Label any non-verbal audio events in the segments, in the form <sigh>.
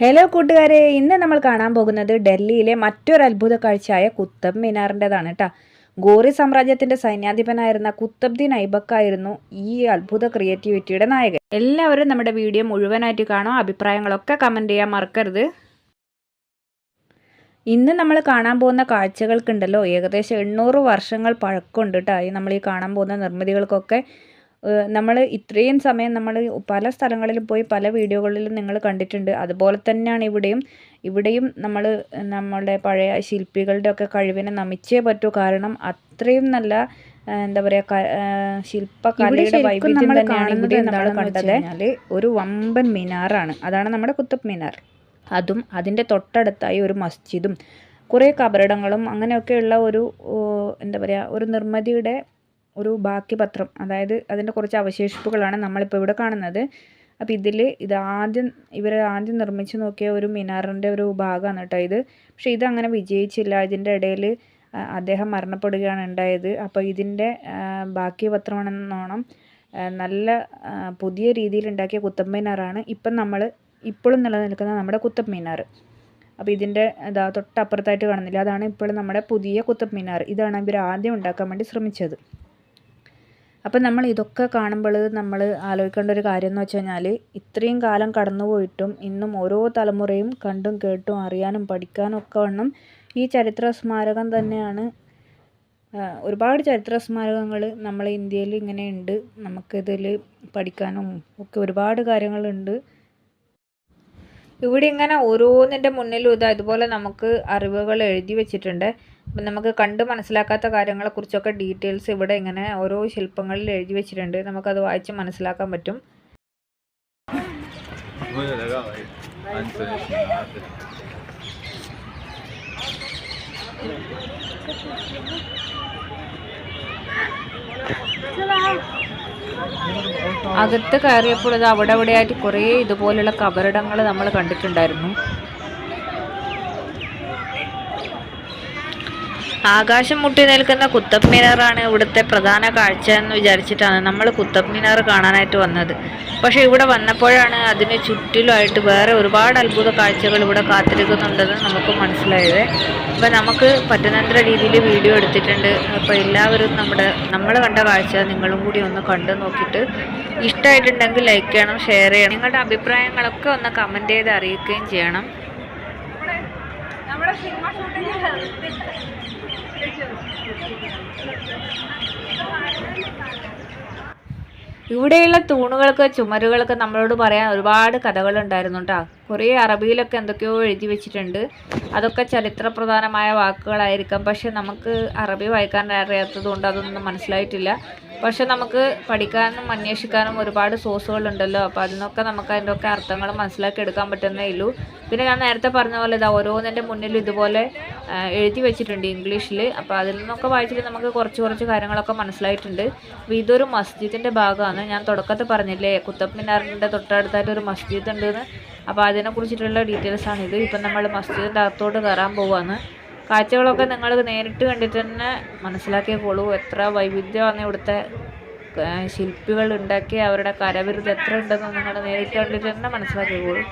Hello കൂട്ടുകാരെ. ഇന്ന് നമ്മൾ കാണാൻ പോകുന്നത് ഡൽഹിയിലെ മറ്റൊരു അത്ഭുത കാഴ്ചയായ കുത്തബ് മിനാറിന്റെതാണ് കേട്ടോ ഗോറി സാമ്രാജ്യത്തിന്റെ സൈന്യാധിപനായിരുന്ന കുത്തബ്ദീൻ ഐബക്കായിരുന്നു ഈ അത്ഭുത ക്രിയേറ്റിവിറ്റിയുടെ നായകൻ. എല്ലാവരും നമ്മുടെ വീഡിയോ മുഴുവനായിട്ട് കാണാം അഭിപ്രായങ്ങളൊക്കെ കമന്റ് ചെയ്യാൻ മറക്കരുത്. ഇന്ന് നമ്മൾ കാണാൻ പോകുന്ന കാഴ്ചകൾക്കുണ്ടല്ലോ. ഏകദേശം എണ്ണൂറ് വർഷങ്ങൾ പഴക്കമുണ്ട് കേട്ടോ ഈ നമ്മൾ ഈ കാണാൻ പോകുന്ന നിർമ്മിതികൾക്കൊക്കെ. നമ്മൾ ഇത്രയും സമയം നമ്മൾ പല സ്ഥലങ്ങളിലും പോയി പല വീഡിയോകളിലും നിങ്ങൾ കണ്ടിട്ടുണ്ട്. അതുപോലെ തന്നെയാണ് ഇവിടെയും. ഇവിടെയും നമ്മൾ നമ്മളുടെ പഴയ ശില്പികളുടെ ഒക്കെ കഴിവിനെ നമിച്ചേ പറ്റൂ. കാരണം അത്രയും നല്ല എന്താ പറയുക ശില്പകലയുടെ വൈവിധ്യം തന്നെയാണ് ഇവിടെ നമ്മൾ കണ്ടത്. ഒരു വമ്പൻ മിനാറാണ്. അതാണ് നമ്മുടെ കുത്തബ് മിനാർ. അതും അതിന്റെ തൊട്ടടുത്തായി ഒരു മസ്ജിദും. കുറേ കബറിടങ്ങളും അങ്ങനെയൊക്കെയുള്ള ഒരു എന്താ പറയുക ഒരു നിർമ്മിതിയുടെ ഒരു ബാക്കി പത്രം അതായത് അതിന്റെ കുറച്ച് അവശേഷിപ്പുകളാണ് നമ്മളിപ്പോൾ ഇവിടെ കാണുന്നത്. അപ്പോൾ ഇതിൽ ഇത് ആദ്യം ഇവർ ആദ്യം നിർമ്മിച്ച് നോക്കിയ ഒരു മിനാറിന്റെ ഒരു ഭാഗമാണ് കേട്ടോ ഇത്. പക്ഷേ ഇതങ്ങനെ വിജയിച്ചില്ല. ഇതിന്റെ ഇടയിൽ അദ്ദേഹം മരണപ്പെടുകയാണ് ഉണ്ടായത്. അപ്പോൾ ഇതിന്റെ ബാക്കി പത്രമാണെന്നോണം നല്ല പുതിയ രീതിയിൽ ഉണ്ടാക്കിയ കുത്തബ് മിനാറാണ് ഇപ്പം നമ്മൾ ഇപ്പോഴും നിലനിൽക്കുന്ന നമ്മുടെ കുത്തബ് മിനാർ അപ്പോൾ ഇതിന്റെ ഇതാ തൊട്ടപ്പുറത്തായിട്ട് കാണുന്നില്ല. അതാണ് ഇപ്പോഴും നമ്മുടെ പുതിയ കുത്തബ് മിനാർ ഇതാണ് ഇവർ ആദ്യം ഉണ്ടാക്കാൻ വേണ്ടി ശ്രമിച്ചത്. അപ്പം നമ്മൾ ഇതൊക്കെ കാണുമ്പോൾ നമ്മൾ ആലോചിക്കേണ്ട ഒരു കാര്യം എന്ന് വെച്ച് കഴിഞ്ഞാൽ ഇത്രയും കാലം കടന്നുപോയിട്ടും ഇന്നും ഓരോ തലമുറയും കണ്ടും കേട്ടും അറിയാനും പഠിക്കാനും ഒക്കെ വണ്ണം ഈ ചരിത്ര സ്മാരകം തന്നെയാണ്. ഒരുപാട് ചരിത്ര സ്മാരകങ്ങൾ നമ്മളെ ഇന്ത്യയിൽ ഇങ്ങനെ ഉണ്ട്. നമുക്കിതിൽ പഠിക്കാനും ഒക്കെ ഒരുപാട് കാര്യങ്ങളുണ്ട്. ഇവിടെ ഇങ്ങനെ ഓരോന്നിന്റെ മുന്നിലും ഇത് അതുപോലെ നമുക്ക് അറിവുകൾ എഴുതി വെച്ചിട്ടുണ്ട് അപ്പം നമുക്ക് കണ്ട് മനസ്സിലാക്കാത്ത കാര്യങ്ങളെക്കുറിച്ചൊക്കെ ഡീറ്റെയിൽസ് ഇവിടെ ഇങ്ങനെ ഓരോ ശില്പങ്ങളിൽ എഴുതി വെച്ചിട്ടുണ്ട് നമുക്കത് വായിച്ച് മനസ്സിലാക്കാൻ പറ്റും Thank you. അകത്ത് കയറിയപ്പോൾ ഇത് അവിടെ അവിടെയായിട്ട് കുറേ ഇതുപോലുള്ള കബറിടങ്ങൾ നമ്മൾ കണ്ടിട്ടുണ്ടായിരുന്നു. ആകാശം മുട്ടി നിൽക്കുന്ന കുത്തബ് മിനാറാണ് ഇവിടുത്തെ പ്രധാന കാഴ്ച എന്ന് വിചാരിച്ചിട്ടാണ് നമ്മൾ കുത്തബ് മിനാർ കാണാനായിട്ട് വന്നത്. പക്ഷേ ഇവിടെ വന്നപ്പോഴാണ് അതിന് ചുറ്റിലുമായിട്ട് വേറെ ഒരുപാട് അത്ഭുത കാഴ്ചകൾ ഇവിടെ കാത്തിരിക്കുന്നുണ്ടെന്ന് നമുക്ക് മനസ്സിലായത്. അപ്പോൾ നമുക്ക് പറ്റുന്നത്ര രീതിയിൽ വീഡിയോ എടുത്തിട്ടുണ്ട്. അപ്പോൾ എല്ലാവരും നമ്മുടെ നമ്മൾ കണ്ട കാഴ്ച നിങ്ങളും കൂടി ഒന്ന് കണ്ടു നോക്കിയിട്ട് ഇഷ്ടമായിട്ടുണ്ടെങ്കിൽ ലൈക്ക് ചെയ്യണം ഷെയർ ചെയ്യണം. നിങ്ങളുടെ അഭിപ്രായങ്ങളൊക്കെ ഒന്ന് കമന്റ് ചെയ്ത് അറിയിക്കുകയും ചെയ്യണം. നമ്മുടെ സിനിമ ഇവിടെയുള്ള തൂണുകൾക്ക് ചുമരുകൾക്ക് നമ്മളോട് പറയാൻ ഒരുപാട് കഥകളുണ്ടായിരുന്നു കേട്ടോ കുറേ അറബിയിലൊക്കെ എന്തൊക്കെയോ എഴുതി വെച്ചിട്ടുണ്ട്. അതൊക്കെ ചരിത്രപ്രധാനമായ വാക്കുകളായിരിക്കാം. പക്ഷെ നമുക്ക് അറബി വായിക്കാൻ അറിയാത്തത് കൊണ്ട് അതൊന്നും മനസ്സിലായിട്ടില്ല. പക്ഷെ നമുക്ക് പഠിക്കാനും അന്വേഷിക്കാനും ഒരുപാട് സോഴ്സുകളുണ്ടല്ലോ. അപ്പോൾ അതിനൊക്കെ നമുക്ക് അതിന്റെ ഒക്കെ അർത്ഥങ്ങൾ മനസ്സിലാക്കി എടുക്കാൻ പറ്റുന്നേ ഉള്ളൂ. പിന്നെ ഞാൻ നേരത്തെ പറഞ്ഞ പോലെ ഇതാ ഓരോന്നിന്റെ മുന്നിൽ ഇതുപോലെ എഴുതി വെച്ചിട്ടുണ്ട് ഇംഗ്ലീഷിൽ അപ്പോൾ അതിൽ നിന്നൊക്കെ വായിച്ചിട്ട് നമുക്ക് കുറച്ച് കുറച്ച് കാര്യങ്ങളൊക്കെ മനസ്സിലായിട്ടുണ്ട്. അപ്പോൾ ഇതൊരു മസ്ജിദിന്റെ ഭാഗമാണ്. ഞാൻ തുടക്കത്തിൽ പറഞ്ഞില്ലേ കുത്തബ് മിനാറിന്റെ തൊട്ടടുത്തായിട്ട് ഒരു മസ്ജിദ് ഉണ്ടെന്ന്. അപ്പോൾ അതിനെ കുറിച്ചിട്ടുള്ള ഡീറ്റെയിൽസ് ആണ് ഇത് ഇപ്പം നമ്മൾ മസ്ജിദിന്റെ അകത്തോട്ട് കയറാൻ പോവാണ്. കാഴ്ചകളൊക്കെ നിങ്ങൾ നേരിട്ട് കണ്ടിട്ട് തന്നെ മനസ്സിലാക്കിക്കോളൂ എത്ര വൈവിധ്യമാണ് ഇവിടുത്തെ ശില്പികൾ ഉണ്ടാക്കി അവരുടെ കരവിരുത് എത്ര ഉണ്ടെന്ന് നിങ്ങൾ നേരിട്ട് കണ്ടിട്ട് തന്നെ മനസ്സിലാക്കിക്കോളൂ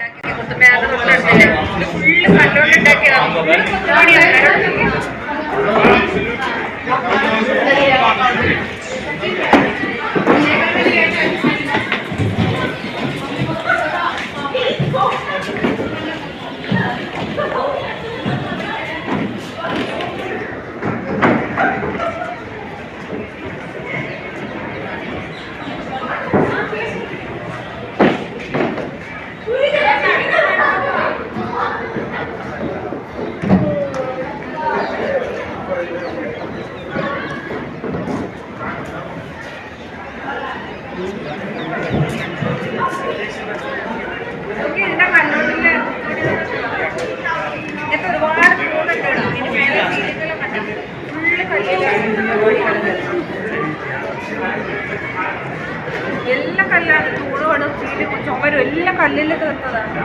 എല്ലാ കല്ലാണ് ചൂടുമാണ് ചീൽ ചുമരും എല്ലാം കല്ലിൽ തീർത്തതാണ്.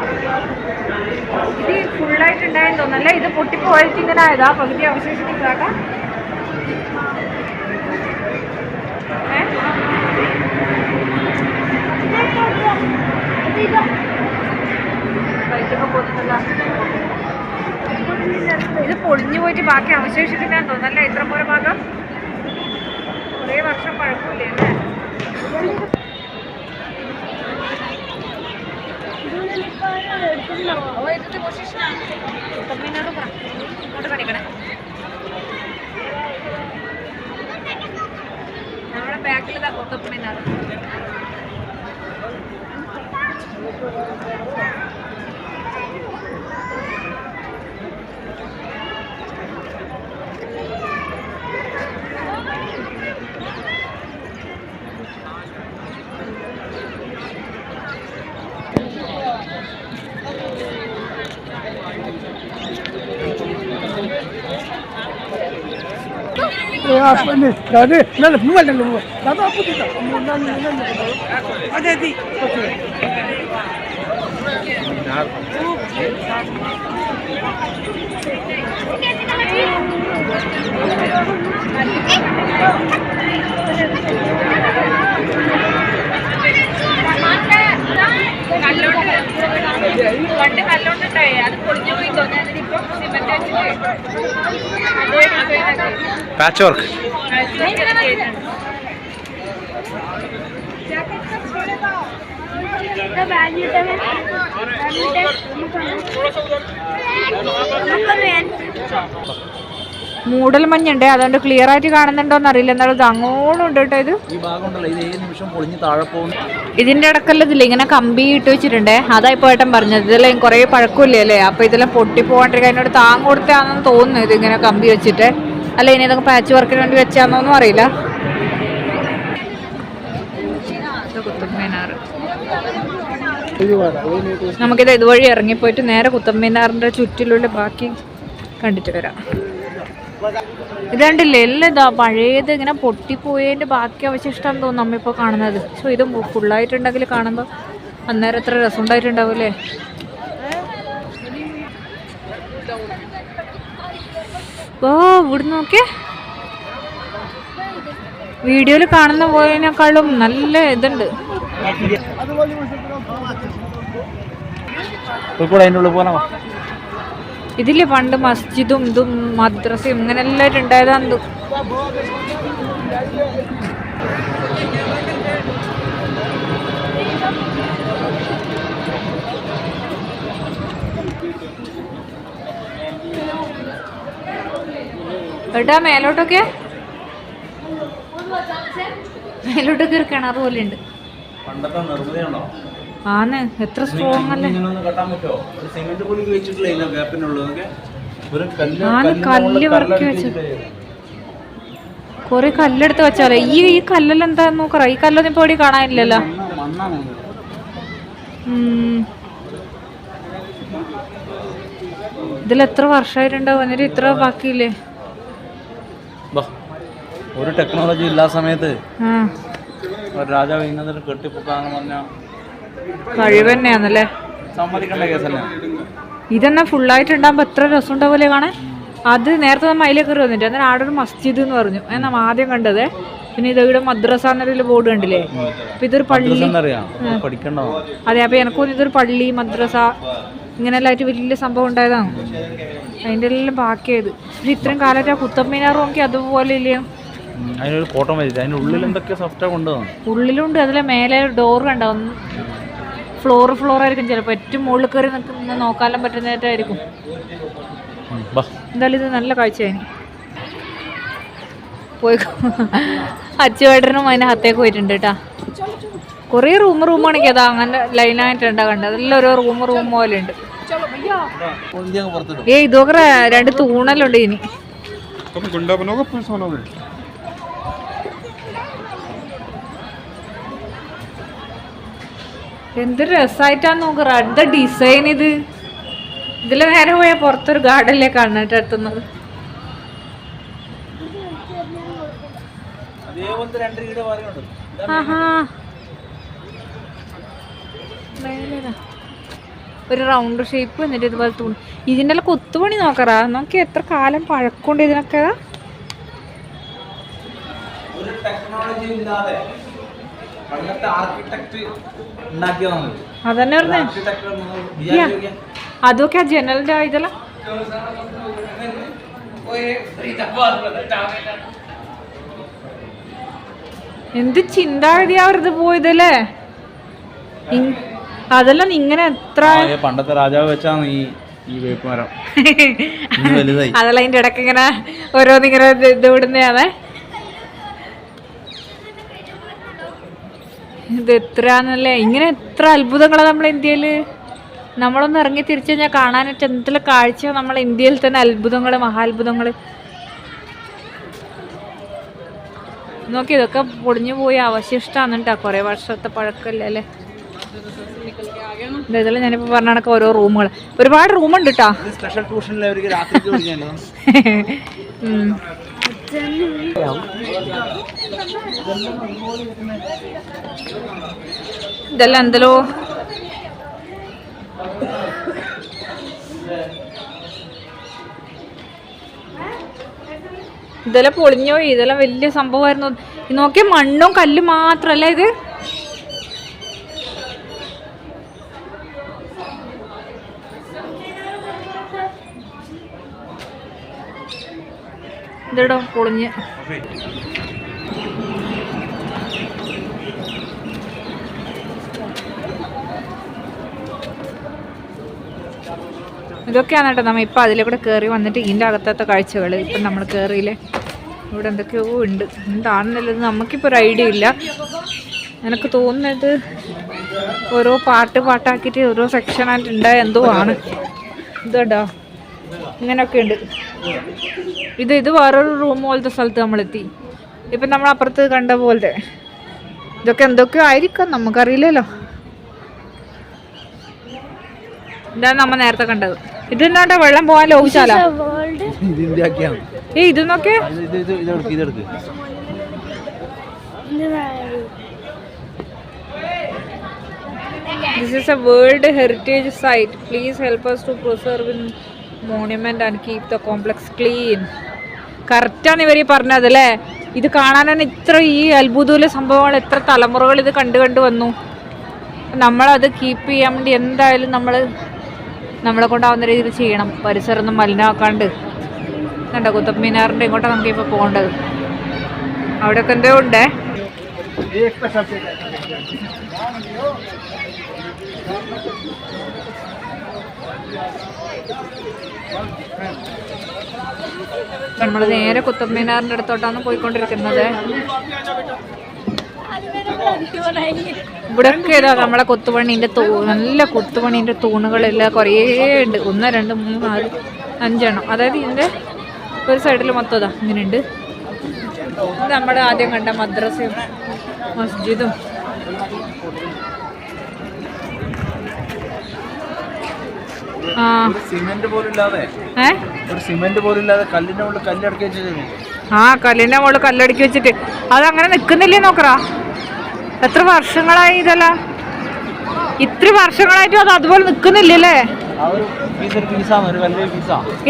ഇത് ഫുള്ളായിട്ട് ഉണ്ടായെന്ന് തോന്നല്ല ഇത് പൊട്ടിപ്പോയിട്ട് ഇങ്ങനെ ആയതാ പകുതി അവശേഷിക്കുന്നതാക്ക ഇത് പൊളിഞ്ഞു പോയിട്ട് ബാക്കി അവശേഷിക്കുന്നതാന്ന് തോന്നല്ലേ ഇത്ര പോലെ ഭാഗം. കുറേ വർഷം പഴക്കമില്ലേ അല്ലേ? ബാക്കിൽ കൊത്തപ്പണിനാണ് Thank you. ഓ, ഇതിന്റെ position ആ. കുത്തബ്മിനാർ പറ. ഇങ്ങോട്ട് കാണിക്കണേ. നമ്മുടെ ബാക്കിൽ ഇതാ കുത്തബ്മിനാർ കല്ലോണ്ട് പണ്ട് കല്ലോണ്ടുണ്ടായി അത് പൊളിഞ്ഞു പോയി തോന്നി അതിനിപ്പോ സിമെന്റ് വെച്ചിട്ട് അത് ഇതാക്കി. Patch work. മൂടൽ മഞ്ഞുണ്ട്. അതുകൊണ്ട് ക്ലിയർ ആയിട്ട് കാണുന്നുണ്ടോന്ന് അറിയില്ല എന്നാലും ഇത് അങ്ങോട്ടും ഉണ്ട് കേട്ടോ ഇത്. ഇതിന്റെ ഇടക്കല്ല ഇതില്ല ഇങ്ങനെ കമ്പി ഇട്ട് വെച്ചിട്ടുണ്ടേ. അതാ ഇപ്പൊ ഏട്ടൻ പറഞ്ഞത്. ഇതെല്ലാം കുറേ പഴക്കമില്ലേ അല്ലേ? അപ്പൊ ഇതെല്ലാം പൊട്ടി പോകാണ്ടിരിക്കാൻ അതിനോട് താങ് കൊടുത്താണെന്ന് തോന്നുന്നു ഇത് ഇങ്ങനെ കമ്പി വെച്ചിട്ട്. അല്ല ഇനി ഇതൊക്കെ പാച്ച് വർക്കിന് വേണ്ടി വെച്ചാന്നൊന്നും അറിയില്ല. ഇത്. നമുക്കിത് ഇതുവഴി ഇറങ്ങിപ്പോയിട്ട് നേരെ കുത്തമ്മീനാറിന്റെ ചുറ്റിലുള്ള ബാക്കി കണ്ടിട്ട് വരാം. ഇതാണ്ടില്ലേ എല്ലാം ഇതാ പഴയത് ഇങ്ങനെ പൊട്ടിപ്പോയതിന്റെ ബാക്കി അവശിഷ്ടം തോന്നുന്നു നമ്മിപ്പോ കാണുന്നത്. സോ ഇത് ഫുള്ളായിട്ടുണ്ടെങ്കിൽ കാണുമ്പോൾ അന്നേരം എത്ര രസം ഉണ്ടായിട്ടുണ്ടാവൂലേ ഓ ഇവിടെ നോക്കിയേ. വീഡിയോയിൽ കാണുന്ന പോയതിനേക്കാളും നല്ല ഇതുണ്ട്. ഇതിൽ പണ്ട് മസ്ജിദും ഇതും മദ്രസയും ഇങ്ങനെ എല്ലാവരും ഉണ്ടായതാന്ന്. എടാ മേലോട്ടൊക്കെ. മേലോട്ടൊക്കെ ഒരു കിണർ പോലെ ഉണ്ട് ആന്ന് എത്ര സ്ട്രോങ് അല്ലേ. ആന്ന് കല്ല് മുകളിൽ വെച്ചു. കൊറേ കല്ലെടുത്ത് വെച്ചാലോ? ഈ ഈ കല്ലെല്ലാം എന്താ നോക്കറ? ഈ കല്ലൊന്നും ഇപ്പൊ ഇവിടെ കാണാനില്ലല്ലോ. ഇതിലെത്ര. ഇതിൽ എത്ര വർഷമായിട്ടുണ്ടാവും എന്നിട്ട് ഇത്ര ബാക്കിയില്ലേ? ഒരു ടെക്നോളജി ഇല്ലാത്ത സമയത്ത് ഒരു രാജാവ് ഇന്നത്തെ കെട്ടിപ്പൊക്കാന്ന് പറഞ്ഞാൽ കഴിവ് തന്നെയാന്നല്ലേ സമ്മതിക്കേണ്ട കേസല്ലേ ഇതെന്നാ ഫുള്ളായിട്ടുണ്ടാകുമ്പോൾ എത്ര രസം ഉണ്ടാവില്ലേ കാണാൻ? അത് നേരത്തെ നമ്മൾ അതിലേക്ക് കയറി വന്നിട്ട് അന്നേരം ആടെ ഒരു മസ്ജിദ് എന്ന് പറഞ്ഞു. എന്നാ ആദ്യം കണ്ടത്. പിന്നെ ഇത് ഇവിടെ മദ്രസ എന്നൊരു ബോർഡ് കണ്ടില്ലേ? അപ്പൊ ഇതൊരു പള്ളി അതെ അപ്പൊ എനക്ക് ഇതൊരു പള്ളി മദ്രസ ഇങ്ങനെ ആയിട്ട് വലിയ സംഭവം ഉണ്ടായതാണ്. അതിന്റെ എല്ലാം ബാക്കിയായത്. പിന്നെ ഇത്രയും കാലത്ത് ആ കുത്തമ്മീനാർ നോക്കി അതുപോലെ ഇല്ലേ? ഉം, അതിനൊരു കോട്ടം വരില്ല അതിന്റെ ഉള്ളിൽ എന്തൊക്കെ സോഫ്റ്റാ കൊണ്ടുവന്നു ഉള്ളിലുണ്ട് അതിലെ മേലെ ഡോർ കണ്ടോ? ഫ്ലോർ ഫ്ലോർ ആയിരിക്കും ചിലപ്പോൾ ഏറ്റവും മുകളിൽ കയറി നിൽക്കുന്ന നോക്കാനും പറ്റുന്നതായിട്ടായിരിക്കും. എന്തായാലും ഇത് നല്ല കാഴ്ചയായി. പോയി അച്ചുവേട്ടനും അതിന്റെ അകത്തേക്ക് പോയിട്ടുണ്ട് കേട്ടാ. കുറേ റൂം റൂമാണ് അതാ അങ്ങനെ ലൈനായിട്ടുണ്ടാ കണ്ടത്. അതെല്ലാം ഓരോ റൂം റൂം പോലെ ഉണ്ട് പൊന്തി അങ്ങ് പുറത്തിടും. ഏ ഇതൊക്കെ രണ്ട് തൂണലുണ്ട് ഇനി. എന്ത് രസമായിട്ടാന്ന് നോക്ക്. റെഡ് ഡിസൈൻ ഇത്. ഇതിൽ നേരെ പോയാൽ പുറത്തൊരു ഗാർഡനിലേ കണ്ണിട്ട് എത്തുന്നത്. ഒരു റൗണ്ട് ഷേപ്പ് എന്നിട്ട് ഇതുപോലെ തൂണ്. ഇതിന്റെ എല്ലാം കൊത്തുപണി നോക്കറാ. നോക്കി എത്ര കാലം പഴക്കമുണ്ട് ഇതിനൊക്കെ. ടെക്നോളജി ഇല്ലാതെ പണ്ടത്തെ ആർക്കിടെക്ട് ഉണ്ടാക്കിയതാണ് അതന്നെ പറഞ്ഞേ. അതൊക്കെ ആ ജനലിന്റെ ഇതെല്ലാം. എന്ത് ചിന്താഗതിയാവരുത് പോയതല്ലേ? അതെല്ലാം ഇങ്ങനെ എത്ര പണ്ടത്തെ രാജാവ് വെച്ചാണ് ഈ ഈ വേപ്പ് മരം. <laughs> അതെല്ലാം അതിന്റെ ഇടയ്ക്ക് ഇങ്ങനെ ഓരോന്നിങ്ങനെ ഇത് വിടുന്നതാണ് ഇത് എത്രയാണെന്നല്ലേ ഇങ്ങനെ എത്ര അത്ഭുതങ്ങളാണ് നമ്മൾ ഇന്ത്യയിൽ നമ്മളൊന്ന് ഇറങ്ങി തിരിച്ചു കഴിഞ്ഞാൽ കാണാനായിട്ട് എന്തെല്ലാം കാഴ്ച നമ്മൾ ഇന്ത്യയിൽ തന്നെ അത്ഭുതങ്ങൾ മഹാത്ഭുതങ്ങൾ നോക്കി ഇതൊക്കെ പൊടിഞ്ഞു പോയി അവശിഷ്ടമാണ് കേട്ടോ കുറെ വർഷത്തെ പഴക്കമല്ലേ അല്ലേ? ഇതെല്ലാം ഞാനിപ്പോ പറഞ്ഞ കണക്ക് ഓരോ റൂമുകൾ ഒരുപാട് റൂമുണ്ട് കേട്ടോ. <laughs> ഇതെല്ലാം എന്തല്ലോ? ഇതെല്ലാം പൊളിഞ്ഞോ ഇതെല്ലാം വലിയ സംഭവമായിരുന്നു. നോക്കിയ മണ്ണും കല്ലും മാത്രല്ല ഇത്? ഇതെടോ പൊളിഞ്ഞ്. ഇതൊക്കെയാണ് കേട്ടോ നമ്മൾ ഇപ്പം അതിലെ കൂടെ കയറി വന്നിട്ട് ഇതിന്റെ അകത്തത്തെ കാഴ്ചകൾ ഇപ്പം നമ്മൾ കയറിയില്ലേ ഇവിടെ എന്തൊക്കെയോ ഉണ്ട്. എന്താണെന്നുള്ളത് നമുക്കിപ്പോൾ ഒരു ഐഡിയ ഇല്ല. എനിക്ക് തോന്നുന്നത് ഓരോ പാട്ട് പാട്ടാക്കിയിട്ട് ഓരോ സെക്ഷനായിട്ട് ഉണ്ടായ എന്തോ ആണ്. ഇതോ ഇങ്ങനെയൊക്കെ ഉണ്ട് ഇത് ഇത് വേറൊരു റൂം പോലത്തെ സ്ഥലത്ത് നമ്മളെത്തി. ഇപ്പം നമ്മൾ അപ്പുറത്ത് കണ്ട പോലത്തെ. ഇതൊക്കെ എന്തൊക്കെയോ ആയിരിക്കാം നമുക്കറിയില്ലല്ലോ. ഇതാണ് നമ്മൾ നേരത്തെ കണ്ടത്. ഇതെന്നാണ്ട വെള്ളം പോകാൻ ലോപിച്ചാലോ ഏ ഇത് നോക്കേ ഇത് ഇത് ഇതെടുക്ക് ഇതെടുക്ക് This is a World Heritage Site. Please help us and keep the complex clean. കറക്റ്റാണ് ഇവർ ഈ പറഞ്ഞത് അല്ലേ? ഇത് കാണാൻ തന്നെ ഇത്ര ഈ അത്ഭുതമുള്ള സംഭവങ്ങൾ എത്ര തലമുറകൾ ഇത് കണ്ടു കണ്ടു വന്നു. നമ്മളത് കീപ്പ് ചെയ്യാൻ വേണ്ടി എന്തായാലും നമ്മൾ നമ്മളെ കൊണ്ടാവുന്ന രീതിയിൽ ചെയ്യണം. പരിസരം ഒന്നും മലിനമാക്കാണ്ട് കണ്ടോ? കുത്തബ് മിനാറിന്റെ ഇങ്ങോട്ടാണ് നമുക്ക് ഇപ്പോൾ പോകേണ്ടത്. അവിടെയൊക്കെ എന്തോ ഉണ്ടേ. നമ്മൾ നേരെ കുത്തബ് മീനാറിന്റെ അടുത്തോട്ടാണ് പോയിക്കൊണ്ടിരിക്കുന്നത്. ഇവിടെയൊക്കെ ഇതാ നമ്മളെ കൊത്തുപണീന്റെ തൂ നല്ല കൊത്തുപണീന്റെ തൂണുകളെല്ലാം കുറേ ഉണ്ട്. ഒന്ന് രണ്ട് മൂന്ന് നാല് അഞ്ചെണ്ണം. അതായത് ഇതിന്റെ ഒരു സൈഡിൽ മൊത്തം ഇതാ ഇങ്ങനെയുണ്ട്. നമ്മുടെ ആദ്യം കണ്ട മദ്രസയും മസ്ജിദും. സിമെന്റ് പോലും ഇല്ലാതെ ഏ? ഒരു സിമെന്റ് പോലും കല്ലിന്റെ മുകളിൽ കല്ലടക്കി വെച്ചിട്ട് ആ കല്ലിന്റെ മുകളിൽ കല്ലടുക്കി വെച്ചിട്ട്. അതങ്ങനെ നിൽക്കുന്നില്ലേ നോക്കറാ? എത്ര വർഷങ്ങളായി ഇതല്ല? ഇത്ര വർഷങ്ങളായിട്ടും അത് അതുപോലെ നിക്കുന്നില്ലല്ലേ? ആ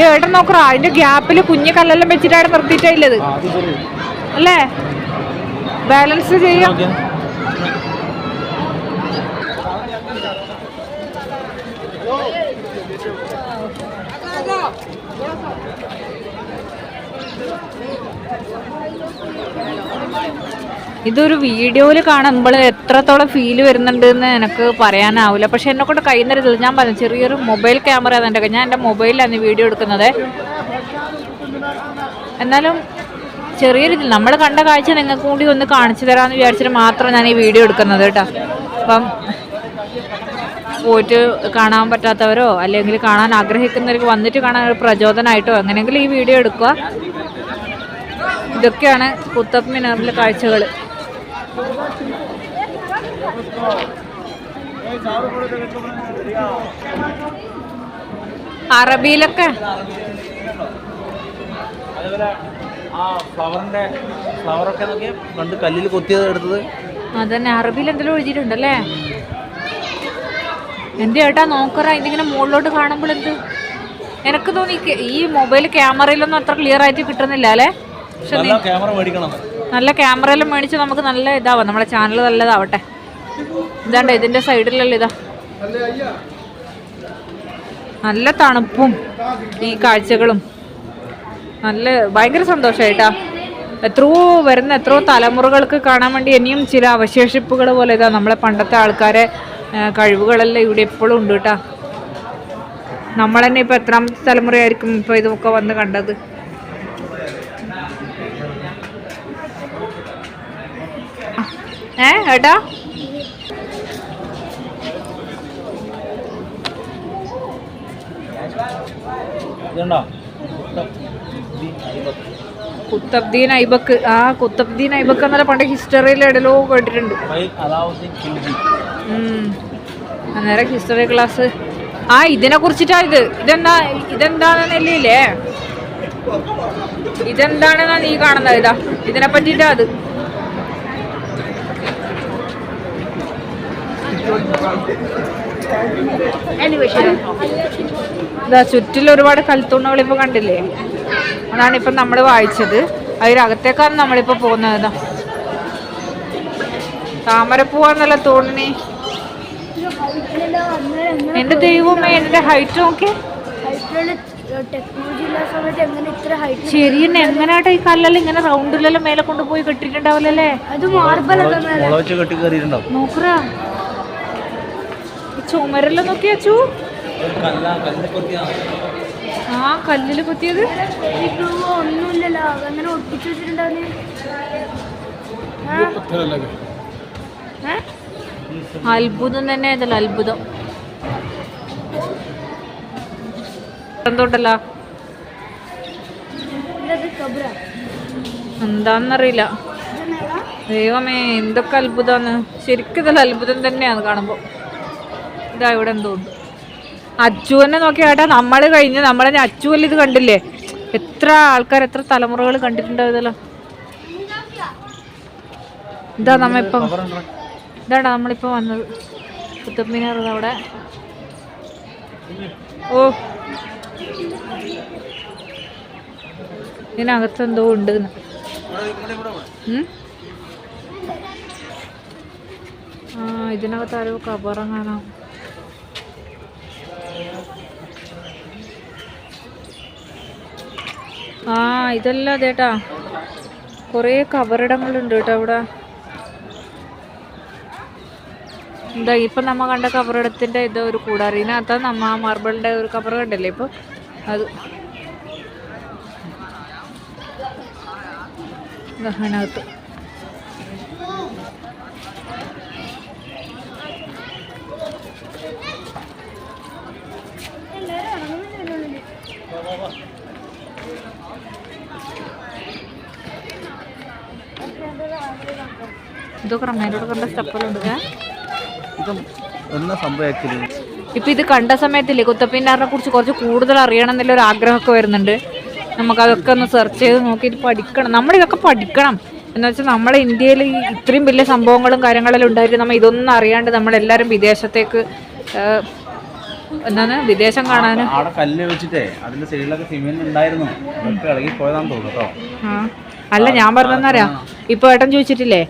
ഏട്ടൻ നോക്കറാ അതിന്റെ ഗ്യാപ്പിൽ കുഞ്ഞു കല്ലെല്ലാം വെച്ചിട്ടാണ് നിർത്തിയിട്ടില്ലത് ആ അത് അല്ലേ? ബാലൻസ് ചെയ്യാം. ഇതൊരു വീഡിയോയിൽ കാണുമ്പോൾ എത്രത്തോളം ഫീൽ വരുന്നുണ്ട് എന്ന് എനിക്ക് പറയാനാവില്ല പക്ഷെ എന്നെ കൊണ്ട് കഴിയുന്നൊരിതില്ല ഞാൻ പറഞ്ഞു ചെറിയൊരു മൊബൈൽ ക്യാമറ ആണ് എന്റെ ഞാൻ എന്റെ മൊബൈലിലാണ് വീഡിയോ എടുക്കുന്നത്. എന്നാലും ചെറിയ രീതിയിൽ നമ്മൾ കണ്ട കാഴ്ച നിങ്ങൾക്ക് കൂടി ഒന്ന് കാണിച്ചു തരാമെന്ന് വിചാരിച്ചിട്ട് മാത്രം ഞാൻ ഈ വീഡിയോ എടുക്കുന്നത് കേട്ടോ. അപ്പം പോയിട്ട് കാണാൻ പറ്റാത്തവരോ അല്ലെങ്കിൽ കാണാൻ ആഗ്രഹിക്കുന്നവർക്ക് വന്നിട്ട് കാണാൻ ഒരു പ്രചോദനമായിട്ടോ എങ്ങനെയെങ്കിലും ഈ വീഡിയോ എടുക്കുക. ഇതൊക്കെയാണ് കുത്തബ് മിനാറിലെ കാഴ്ചകൾ അറബിയിലൊക്കെ? അതേപോലെ ആ ഫ്ലവറിന്റെ ഫ്ലവറൊക്കെ നോക്കിയാ പണ്ട് കല്ലിൽ കൊത്തിയത് എടുത്തത്. അതന്നെ അറബിയിൽ എന്തെങ്കിലും എഴുതിയിട്ടുണ്ടല്ലേ? എന്റെ ഏട്ടാ നോക്കറ ഇതിങ്ങനെ മുകളിലോട്ട് കാണുമ്പോൾ എന്ത്? എനിക്ക് തോന്നി ഈ- മൊബൈൽ ക്യാമറയിലൊന്നും അത്ര ക്ലിയർ ആയിട്ട് കിട്ടുന്നില്ല അല്ലേ? പക്ഷെ നല്ല ക്യാമറ മേടിക്കണം. നല്ല ക്യാമറയെല്ലാം മേടിച്ച് നമുക്ക് നല്ല ഇതാവാം നമ്മുടെ ചാനൽ നല്ലതാവട്ടെ. ഇതാണ്ട് ഇതിന്റെ സൈഡിലല്ല ഇതാ. നല്ല തണുപ്പും ഈ കാഴ്ചകളും. നല്ല ഭയങ്കര സന്തോഷമായിട്ടാ എത്രയോ വരുന്ന എത്രയോ തലമുറകൾക്ക് കാണാൻ വേണ്ടി ഇനിയും ചില അവശേഷിപ്പുകൾ പോലെ ഇതാ നമ്മളെ പണ്ടത്തെ ആൾക്കാരെ കഴിവുകളെല്ലാം ഇവിടെ എപ്പോഴും ഉണ്ട് കേട്ടാ നമ്മൾ തന്നെ ഇപ്പൊ എത്രാമത്തെ തലമുറയായിരിക്കും ഇപ്പൊ ഇതൊക്കെ വന്ന് കണ്ടത്. ഏ ഏട്ടാ കുത്തബ്ദീൻ ഐബക്ക്. ആ കുത്തബ്ദീൻ ഐബക്ക് എന്നല്ല പണ്ട് ഹിസ്റ്ററിയിൽ എടലോ കേട്ടിട്ടുണ്ട്. അന്നേരം ഹിസ്റ്ററി ക്ലാസ് ആ ഇതിനെ കുറിച്ചിട്ടാ ഇത്. ഇതെന്താ ഇതെന്താണെന്നല്ലേ ഇതെന്താണെന്നാ നീ കാണുന്നത് ഇതാ. ഇതിനെ പറ്റിട്ടാ അത്. ഇതാ ചുറ്റിൽ ഒരുപാട് കൽത്തൂണുകൾ ഇപ്പൊ കണ്ടില്ലേ? അതാണ് ഇപ്പൊ നമ്മൾ വായിച്ചത്. അതിനകത്തേക്കാണ് നമ്മളിപ്പോ പോകുന്നത് ഇതാ താമരപ്പൂവാന്നല്ല തോന്നി എന്റെ ദൈവമേ എന്റെ ഹൈറ്റ് നോക്കി ശരിയെന്നെ എങ്ങനെയാട്ടോ ഈ കല്ലെല്ലാം ഇങ്ങനെ റൗണ്ടിലെല്ലാം മേലെ കൊണ്ടുപോയി കെട്ടിട്ടുണ്ടാവില്ലല്ലേ അത് മാർബൽ മുള വെച്ച് കെട്ടി കയറിയിട്ടുണ്ടാവും. നോക്കറാ ഈ ചുമരെല്ലാം നോക്കി ആ കല്ലിൽ കുത്തിയത്? ഒന്നുമില്ലല്ലോ. അങ്ങനെ ഒട്ടിച്ചു വെച്ചിട്ടുണ്ടാവില്ലേ അത്ഭുതം തന്നെ ഇതല്ല അത്ഭുതം. എന്തോട്ടല്ല എന്താന്നറിയില്ല. ദൈവമേ എന്തൊക്കെ അത്ഭുതമാണ്. ശരിക്കും ഇതല്ല അത്ഭുതം തന്നെയാണ് കാണുമ്പോൾ ഇതാ ഇവിടെ എന്തോ ഉണ്ട്. അച്ചുവിനെ നോക്കി ഏട്ടാ നമ്മൾ കഴിഞ്ഞ്. നമ്മളെ അച്ചുവല്ല ഇത് കണ്ടില്ലേ? എത്ര ആൾക്കാർ എത്ര തലമുറകൾ കണ്ടിട്ടുണ്ടാവുമല്ലോ ഇതാ നമ്മ ഇപ്പം ഇതാടാ നമ്മളിപ്പോ വന്നത്. കുത്തബ് അവിടെ. ഓ. ഇതിനകത്ത് എന്തോ ഉണ്ട്? ആ ഇതിനകത്ത് ആരോ കബറങ്ങാനോ. ആ ഇതല്ല അതേട്ടാ കുറേ കബറിടങ്ങളുണ്ട് കേട്ടോ ഇവിടെ. എന്താ ഇപ്പൊ നമ്മ കണ്ട കവറിടത്തിന്റെ ഇത് ഒരു കൂടാറ് ഇതിനകത്ത് നമ്മ മാർബിളിന്റെ ഒരു കവർ കണ്ടല്ലേ ഇപ്പൊ? അത്. ദാ ഇതൊക്കെ റമ്മേനോട് കണ്ട സ്റ്റെപ്പെല്ലാം ഉണ്ട് എന്നാ സംഭവം ആക്ച്വലി ഇപ്പൊ ഇത് കണ്ട സമയത്തില്ലേ കുത്തപ്പിന്നാറിനെ കുറിച്ച് കുറച്ച് കൂടുതൽ അറിയണം എന്നുള്ള ഒരു ആഗ്രഹമൊക്കെ വരുന്നുണ്ട്. നമുക്ക് അതൊക്കെ ഒന്ന് സെർച്ച് ചെയ്ത് നോക്കിയിട്ട് പഠിക്കണം. നമ്മൾ ഇതൊക്കെ പഠിക്കണം. എന്ന് വെച്ചാൽ നമ്മളെ ഇന്ത്യയിൽ ഇത്രയും വലിയ സംഭവങ്ങളും കാര്യങ്ങളെല്ലാം ഉണ്ടായിട്ട് നമ്മൾ ഇതൊന്നും അറിയാണ്ട് നമ്മളെല്ലാരും വിദേശത്തേക്ക് എന്താണ് വിദേശം കാണാനും. കല്ല് വെച്ചിട്ടേ അതിന്റെ സൈഡിലൊക്കെ സിമെന്റ് ഉണ്ടായിരുന്നു. ഇളകി പോയതാന്ന് തോന്നുന്നു അല്ല ഞാൻ പറഞ്ഞെന്നറിയാം ഇപ്പൊ ഏട്ടൻ ചോദിച്ചിട്ടില്ലേ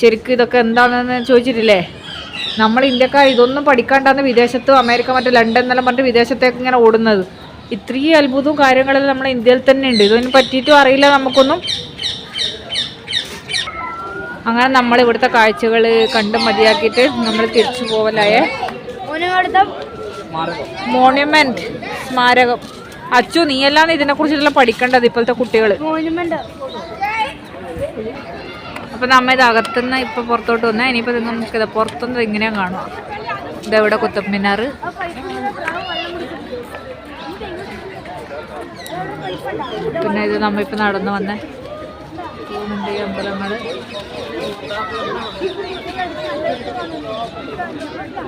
ശരിക്കും ഇതൊക്കെ എന്താണെന്ന് ചോദിച്ചിട്ടില്ലേ? നമ്മൾ ഇന്ത്യക്കാർ ഇതൊന്നും പഠിക്കാണ്ടാന്ന് വിദേശത്ത് അമേരിക്ക മറ്റേ ലണ്ടൻ എന്നെല്ലാം പറഞ്ഞിട്ട് വിദേശത്തേക്ക് ഇങ്ങനെ ഓടുന്നത്. ഇത്രയും അത്ഭുതവും കാര്യങ്ങളെല്ലാം നമ്മുടെ ഇന്ത്യയിൽ തന്നെ ഉണ്ട്. ഇതൊന്നും പറ്റിയിട്ടും അറിയില്ല നമുക്കൊന്നും. അങ്ങനെ നമ്മൾ ഇവിടുത്തെ കാഴ്ചകൾ കണ്ട് മതിയാക്കിയിട്ട് നമ്മൾ തിരിച്ചു പോവലായ. മോണ്യുമെന്റ് സ്മാരകം. അച്ചു നീയല്ലാണ് ഇതിനെ കുറിച്ചിട്ടെല്ലാം പഠിക്കേണ്ടത് ഇപ്പോഴത്തെ കുട്ടികൾ മോനുമെന്റ് അപ്പൊ നമ്മ ഇത് അകത്തുനിന്ന് ഇപ്പൊ പുറത്തോട്ട് വന്നാൽ ഇനിയിപ്പോ ഇത് നമുക്ക് ഇത് പുറത്തുനിന്ന് ഇങ്ങനെ കാണുക. ഇതെവിടെ കുത്തബ് മിനാർ പിന്നെ ഇത് നമ്മ ഇപ്പൊ നടന്നു വന്ന. പോകുന്നുണ്ട് ഈ അമ്പലങ്ങൾ.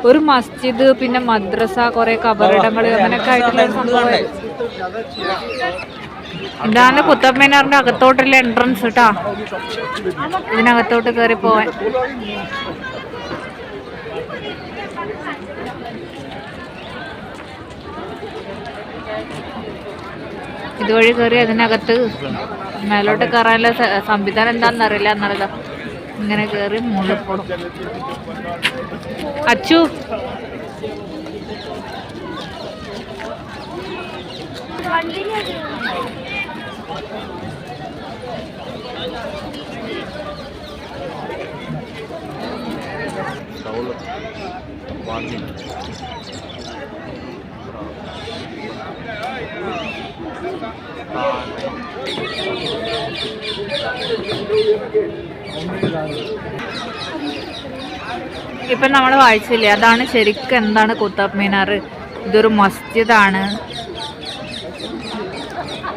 ഒരു മസ്ജിദ് പിന്നെ മദ്രസ കുറെ കബറിടങ്ങൾ അങ്ങനെയൊക്കെ ആയിട്ടുള്ള സംഭവം. ഇതാണ് കുത്തബ് മിനാറിന്റെ അകത്തോട്ടുള്ള എൻട്രൻസ് കേട്ടാ ഇതിനകത്തോട്ട് കയറി പോവാൻ. ഇതുവഴി കയറി അതിനകത്ത് മേലോട്ട് കയറാനുള്ള സംവിധാനം എന്താണെന്ന് അറിയില്ല ഇങ്ങനെ കയറി മുകളിൽ പോണം. അച്ചു. ഷൗൾ നമ്മൾ ഇപ്പം നമ്മൾ വായിച്ചില്ലേ? അതാണ് ശരിക്കും എന്താണ് കുത്തബ് മീനാർ ഇതൊരു മസ്ജിദാണ്.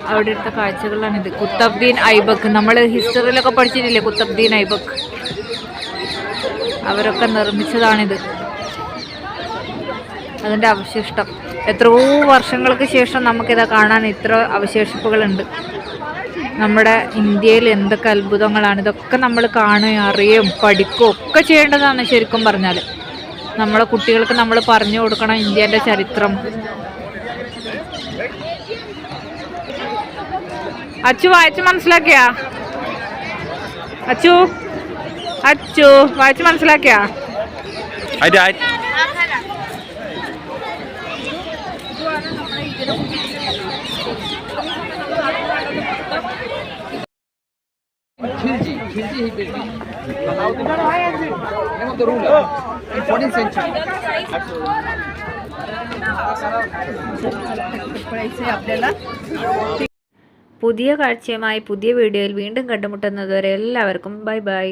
അവിടെ എടുത്ത കാഴ്ചകളാണിത് കുത്തബ്ദീൻ ഐബക്ക്. നമ്മൾ ഹിസ്റ്ററിയിലൊക്കെ പഠിച്ചിട്ടില്ലേ? കുത്തബ്ദീൻ ഐബക്ക്. അവരൊക്കെ നിർമ്മിച്ചതാണിത്. അതിന്റെ അവശിഷ്ടം. എത്രയോ വർഷങ്ങൾക്ക് ശേഷം നമുക്കിത് കാണാൻ ഇത്ര അവശേഷിപ്പുകളുണ്ട്. നമ്മുടെ ഇന്ത്യയിൽ എന്തൊക്കെ അത്ഭുതങ്ങളാണ്? ഇതൊക്കെ നമ്മൾ കാണുകയും അറിയുകയും പഠിക്കുകയും ഒക്കെ ചെയ്യേണ്ടതാണ് ശരിക്കും പറഞ്ഞാൽ നമ്മളെ കുട്ടികൾക്ക് നമ്മൾ പറഞ്ഞു കൊടുക്കണം ഇന്ത്യന്റെ ചരിത്രം. അച്ചു വായിച്ച് മനസ്സിലാക്കിയാ? അച്ചു? അച്ചു വായിച്ച് മനസ്സിലാക്കിയാ? അതിന്റെ ആ- പുതിയ കാഴ്ചയുമായി പുതിയ വീഡിയോയിൽ വീണ്ടും കണ്ടുമുട്ടുന്നതുവരെ എല്ലാവർക്കും ബൈ ബൈ.